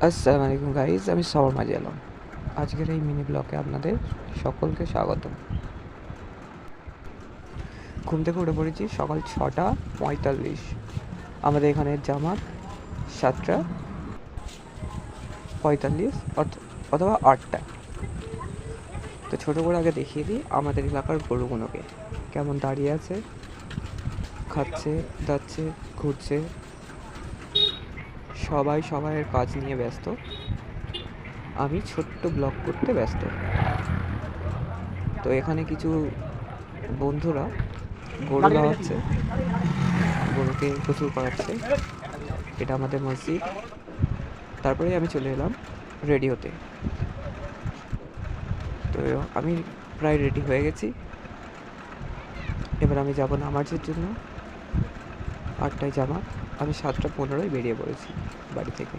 আসসালামু আলাইকুম গাইজ আমি সবর মাঝি আলম। আজকের এই মিনি ব্লকে আপনাদের সকলকে স্বাগত ঘুম থেকে উঠে পড়েছি সকাল ছটা পঁয়তাল্লিশ। আমাদের এখানে জামাত সাতটা পঁয়তাল্লিশ অথ- অথবা আটটা। তো ছোটো করে আগে দেখিয়ে দিই আমাদের এলাকার গরুগুলোকে। কেমন দাঁড়িয়ে আছে, খাচ্ছে যাচ্ছে ঘুরছে। সবাই সবাইয়ের কাজ নিয়ে ব্যস্ত। আমি ছোট্ট ব্লগ করতে ব্যস্ত। তো এখানে কিছু বন্ধুরা গরু খাওয়াচ্ছে। গরুকে গোসল করাচ্ছে এটা আমাদের মসজিদ। তারপরে আমি চলে এলাম রেডি হতে তো আমি প্রায় রেডি হয়ে গেছি। এবার আমি যাব নামাজের জন্য। আটটায় জামা, আমি সাতটা পনেরোয় বেরিয়ে পড়েছি বাড়ি থেকে।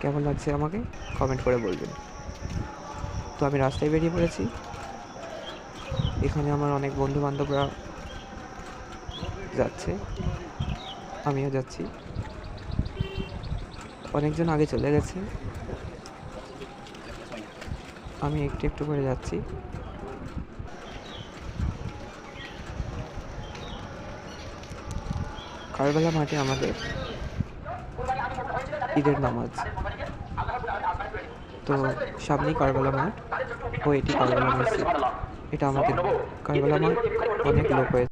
কেমন লাগছে আমাকে? কমেন্ট করে বলবেন। তো আমি রাস্তায় বেরিয়ে পড়েছি। এখানে আমার অনেক বন্ধু বান্ধবরা যাচ্ছে। আমিও যাচ্ছি। অনেকজন আগে চলে গেছে। আমি একটু একটু করে যাচ্ছি। কারবেলা মাঠে আমাদের ঈদের নামাজ। তো সামনেই কারবালা মাঠ, ও এটি কারবালা মসজিদ। এটা আমাদের কারবালা মাঠ, অনেক লোক হয়েছে।